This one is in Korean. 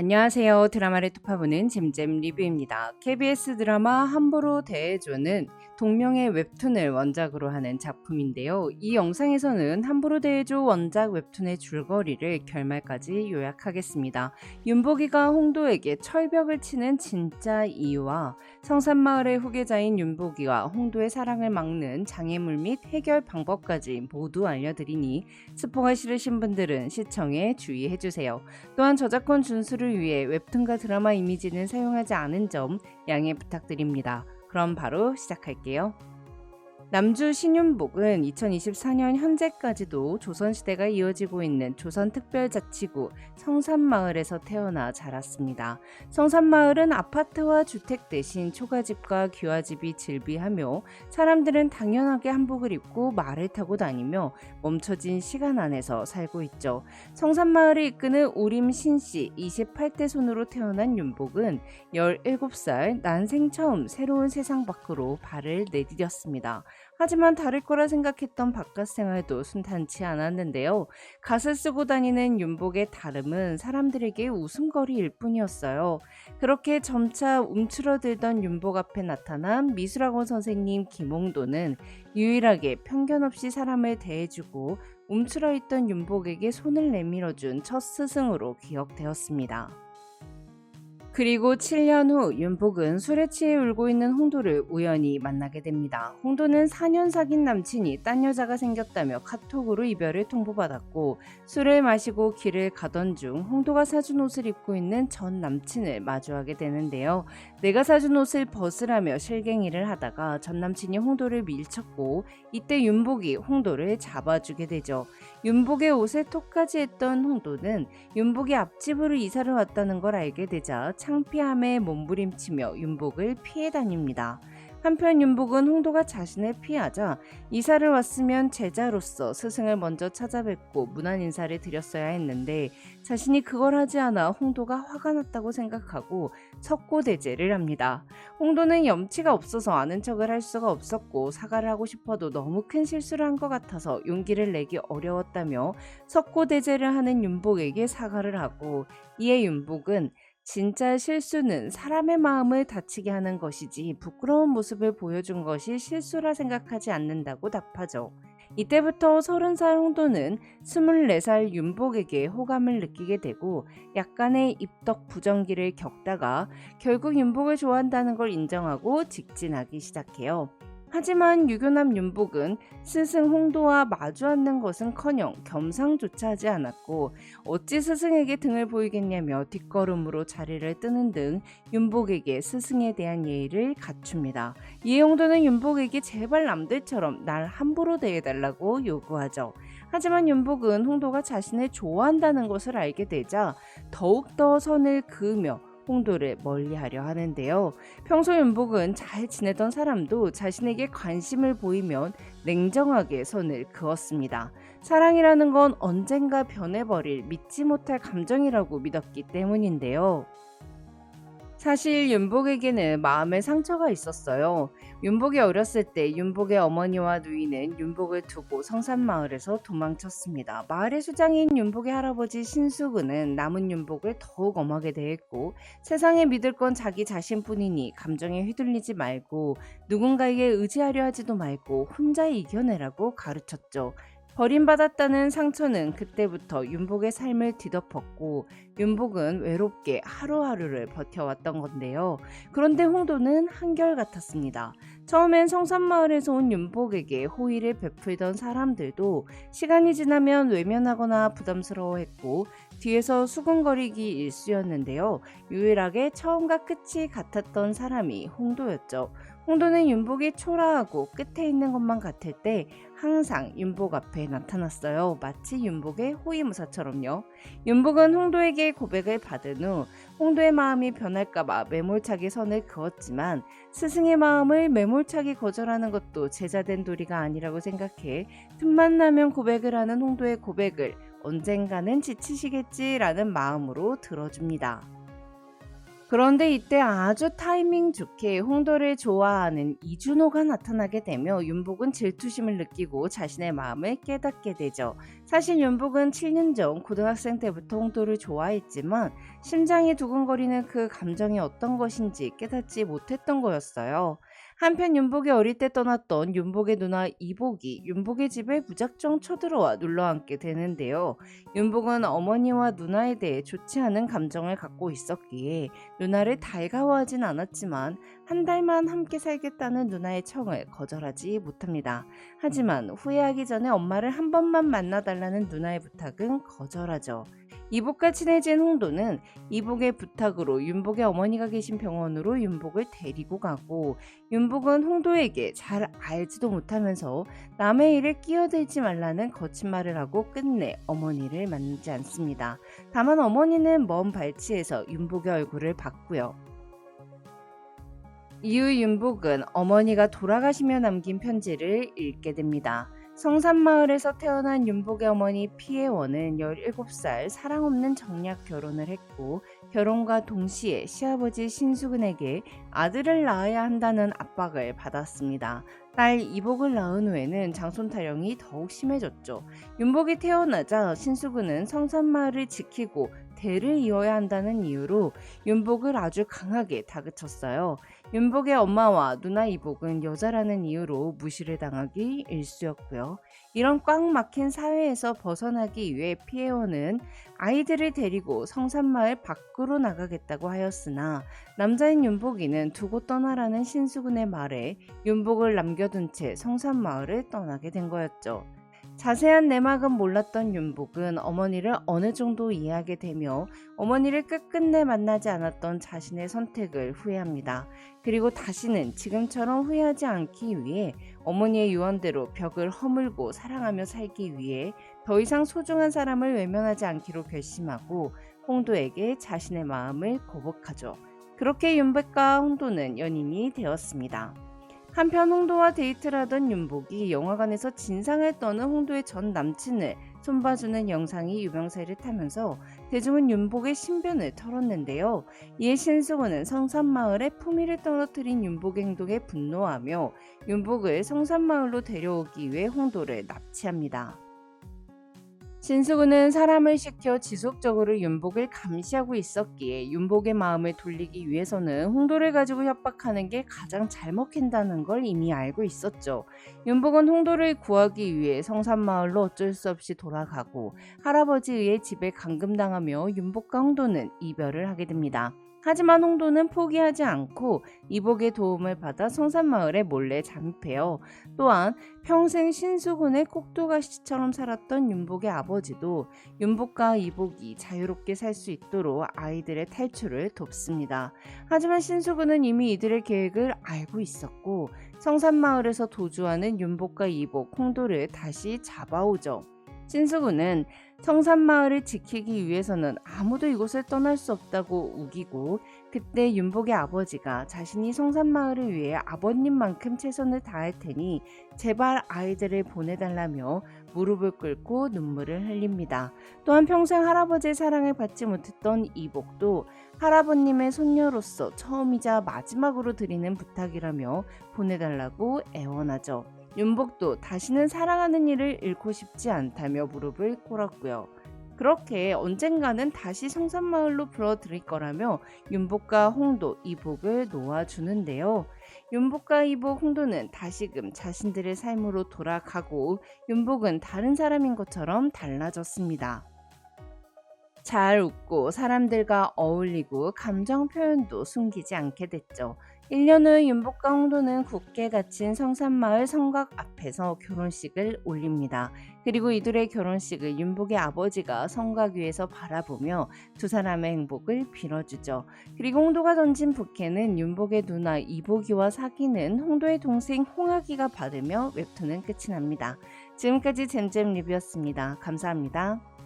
안녕하세요. 드라마를 투파보는 잼잼 리뷰입니다. KBS 드라마 함부로 대해줘는 동명의 웹툰을 원작으로 하는 작품인데요. 이 영상에서는 함부로 대해줘 원작 웹툰의 줄거리를 결말까지 요약하겠습니다. 윤복이가 홍도에게 철벽을 치는 진짜 이유와 성산마을의 후계자인 윤복이와 홍도의 사랑을 막는 장애물 및 해결 방법까지 모두 알려드리니 스포가 싫으신 분들은 시청에 주의해주세요. 또한 저작권 준수를 위해 웹툰과 드라마 이미지는 사용하지 않은 점 양해 부탁드립니다. 그럼 바로 시작할게요. 남주 신윤복은 2024년 현재까지도 조선시대가 이어지고 있는 조선특별자치구 성산마을에서 태어나 자랐습니다. 성산마을은 아파트와 주택 대신 초가집과 귀화집이 즐비하며 사람들은 당연하게 한복을 입고 말을 타고 다니며 멈춰진 시간 안에서 살고 있죠. 성산마을을 이끄는 오림 신씨 28대 손으로 태어난 윤복은 17살 난생 처음 새로운 세상 밖으로 발을 내디뎠습니다. 하지만 다를 거라 생각했던 바깥 생활도 순탄치 않았는데요. 갓을 쓰고 다니는 윤복의 다름은 사람들에게 웃음거리일 뿐이었어요. 그렇게 점차 움츠러들던 윤복 앞에 나타난 미술학원 선생님 김홍도는 유일하게 편견 없이 사람을 대해주고 움츠러 있던 윤복에게 손을 내밀어준 첫 스승으로 기억되었습니다. 그리고 7년 후 윤복은 술에 취해 울고 있는 홍도를 우연히 만나게 됩니다. 홍도는 4년 사귄 남친이 딴 여자가 생겼다며 카톡으로 이별을 통보받았고 술을 마시고 길을 가던 중 홍도가 사준 옷을 입고 있는 전 남친을 마주하게 되는데요. 내가 사준 옷을 벗으라며 실갱이를 하다가 전 남친이 홍도를 밀쳤고 이때 윤복이 홍도를 잡아주게 되죠. 윤복의 옷에 톡까지 했던 홍도는 윤복이 앞집으로 이사를 왔다는 걸 알게 되자 창피함에 몸부림치며 윤복을 피해 다닙니다. 한편 윤복은 홍도가 자신을 피하자 이사를 왔으면 제자로서 스승을 먼저 찾아뵙고 문안 인사를 드렸어야 했는데 자신이 그걸 하지 않아 홍도가 화가 났다고 생각하고 석고대죄를 합니다. 홍도는 염치가 없어서 아는 척을 할 수가 없었고 사과를 하고 싶어도 너무 큰 실수를 한 것 같아서 용기를 내기 어려웠다며 석고대죄를 하는 윤복에게 사과를 하고 이에 윤복은 진짜 실수는 사람의 마음을 다치게 하는 것이지 부끄러운 모습을 보여준 것이 실수라 생각하지 않는다고 답하죠. 이때부터 30살 홍도는 24살 윤복에게 호감을 느끼게 되고 약간의 입덕 부정기를 겪다가 결국 윤복을 좋아한다는 걸 인정하고 직진하기 시작해요. 하지만 유교남 윤복은 스승 홍도와 마주 앉는 것은커녕 겸상조차 하지 않았고 어찌 스승에게 등을 보이겠냐며 뒷걸음으로 자리를 뜨는 등 윤복에게 스승에 대한 예의를 갖춥니다. 이에 홍도는 윤복에게 제발 남들처럼 날 함부로 대해달라고 요구하죠. 하지만 윤복은 홍도가 자신을 좋아한다는 것을 알게 되자 더욱더 선을 그으며 홍도를 멀리하려 하는데요. 평소 윤복은 잘 지내던 사람도 자신에게 관심을 보이면 냉정하게 선을 그었습니다. 사랑이라는 건 언젠가 변해버릴 믿지 못할 감정이라고 믿었기 때문인데요. 사실 윤복에게는 마음의 상처가 있었어요. 윤복이 어렸을 때 윤복의 어머니와 누이는 윤복을 두고 성산마을에서 도망쳤습니다. 마을의 수장인 윤복의 할아버지 신수근은 남은 윤복을 더욱 엄하게 대했고 세상에 믿을 건 자기 자신뿐이니 감정에 휘둘리지 말고 누군가에게 의지하려 하지도 말고 혼자 이겨내라고 가르쳤죠. 버림받았다는 상처는 그때부터 윤복의 삶을 뒤덮었고 윤복은 외롭게 하루하루를 버텨왔던 건데요. 그런데 홍도는 한결같았습니다. 처음엔 성산마을에서 온 윤복에게 호의를 베풀던 사람들도 시간이 지나면 외면하거나 부담스러워했고 뒤에서 수근거리기 일쑤였는데요. 유일하게 처음과 끝이 같았던 사람이 홍도였죠. 홍도는 윤복이 초라하고 끝에 있는 것만 같을 때 항상 윤복 앞에 나타났어요. 마치 윤복의 호위무사처럼요. 윤복은 홍도에게 고백을 받은 후 홍도의 마음이 변할까봐 매몰차게 선을 그었지만 스승의 마음을 매몰차게 거절하는 것도 제자된 도리가 아니라고 생각해 틈만 나면 고백을 하는 홍도의 고백을 언젠가는 지치시겠지라는 마음으로 들어줍니다. 그런데 이때 아주 타이밍 좋게 홍도를 좋아하는 이준호가 나타나게 되며 윤복은 질투심을 느끼고 자신의 마음을 깨닫게 되죠. 사실 윤복은 7년 전 고등학생 때부터 홍도를 좋아했지만 심장이 두근거리는 그 감정이 어떤 것인지 깨닫지 못했던 거였어요. 한편 윤복이 어릴 때 떠났던 윤복의 누나 이복이 윤복의 집에 무작정 쳐들어와 눌러앉게 되는데요. 윤복은 어머니와 누나에 대해 좋지 않은 감정을 갖고 있었기에 누나를 달가워하진 않았지만 한 달만 함께 살겠다는 누나의 청을 거절하지 못합니다. 하지만 후회하기 전에 엄마를 한 번만 만나달라는 누나의 부탁은 거절하죠. 이복과 친해진 홍도는 이복의 부탁으로 윤복의 어머니가 계신 병원으로 윤복을 데리고 가고 윤복은 홍도에게 잘 알지도 못하면서 남의 일에 끼어들지 말라는 거친 말을 하고 끝내 어머니를 만나지 않습니다. 다만 어머니는 먼 발치에서 윤복의 얼굴을 봤고요. 이후 윤복은 어머니가 돌아가시며 남긴 편지를 읽게 됩니다. 성산마을에서 태어난 윤복의 어머니 피혜원은 17살 사랑 없는 정략 결혼을 했고 결혼과 동시에 시아버지 신수근에게 아들을 낳아야 한다는 압박을 받았습니다. 딸 이복을 낳은 후에는 장손 타령이 더욱 심해졌죠. 윤복이 태어나자 신수근은 성산마을을 지키고 대를 이어야 한다는 이유로 윤복을 아주 강하게 다그쳤어요. 윤복의 엄마와 누나 이복은 여자라는 이유로 무시를 당하기 일쑤였고요. 이런 꽉 막힌 사회에서 벗어나기 위해 피해원은 아이들을 데리고 성산마을 밖으로 나가겠다고 하였으나 남자인 윤복이는 두고 떠나라는 신수군의 말에 윤복을 남겨둔 채 성산마을을 떠나게 된 거였죠. 자세한 내막은 몰랐던 윤복은 어머니를 어느 정도 이해하게 되며 어머니를 끝끝내 만나지 않았던 자신의 선택을 후회합니다. 그리고 다시는 지금처럼 후회하지 않기 위해 어머니의 유언대로 벽을 허물고 사랑하며 살기 위해 더 이상 소중한 사람을 외면하지 않기로 결심하고 홍도에게 자신의 마음을 고백하죠. 그렇게 윤백과 홍도는 연인이 되었습니다. 한편 홍도와 데이트를 하던 윤복이 영화관에서 진상을 떠는 홍도의 전 남친을 손봐주는 영상이 유명세를 타면서 대중은 윤복의 신변을 털었는데요. 이에 신수군은 성산마을에 품위를 떨어뜨린 윤복의 행동에 분노하며 윤복을 성산마을로 데려오기 위해 홍도를 납치합니다. 진수군은 사람을 시켜 지속적으로 윤복을 감시하고 있었기에 윤복의 마음을 돌리기 위해서는 홍도를 가지고 협박하는 게 가장 잘 먹힌다는 걸 이미 알고 있었죠. 윤복은 홍도를 구하기 위해 성산마을로 어쩔 수 없이 돌아가고 할아버지의 집에 감금당하며 윤복과 홍도는 이별을 하게 됩니다. 하지만 홍도는 포기하지 않고 이복의 도움을 받아 성산마을에 몰래 잠입해요. 또한 평생 신수군의 꼭두가시처럼 살았던 윤복의 아버지도 윤복과 이복이 자유롭게 살 수 있도록 아이들의 탈출을 돕습니다. 하지만 신수군은 이미 이들의 계획을 알고 있었고 성산마을에서 도주하는 윤복과 이복, 홍도를 다시 잡아오죠. 신수군은 성산마을을 지키기 위해서는 아무도 이곳을 떠날 수 없다고 우기고 그때 윤복의 아버지가 자신이 성산마을을 위해 아버님만큼 최선을 다할 테니 제발 아이들을 보내달라며 무릎을 꿇고 눈물을 흘립니다. 또한 평생 할아버지의 사랑을 받지 못했던 이복도 할아버님의 손녀로서 처음이자 마지막으로 드리는 부탁이라며 보내달라고 애원하죠. 윤복도 다시는 사랑하는 이를 잃고 싶지 않다며 무릎을 꿇었고요. 그렇게 언젠가는 다시 성산마을로 불어들일 거라며 윤복과 홍도, 이복을 놓아주는데요. 윤복과 이복, 홍도는 다시금 자신들의 삶으로 돌아가고 윤복은 다른 사람인 것처럼 달라졌습니다. 잘 웃고 사람들과 어울리고 감정 표현도 숨기지 않게 됐죠. 1년 후 윤복과 홍도는 굳게 갇힌 성산마을 성곽 앞에서 결혼식을 올립니다. 그리고 이들의 결혼식을 윤복의 아버지가 성곽 위에서 바라보며 두 사람의 행복을 빌어주죠. 그리고 홍도가 던진 부케는 윤복의 누나 이복이와 사귀는 홍도의 동생 홍학이가 받으며 웹툰은 끝이 납니다. 지금까지 잼잼 리뷰였습니다. 감사합니다.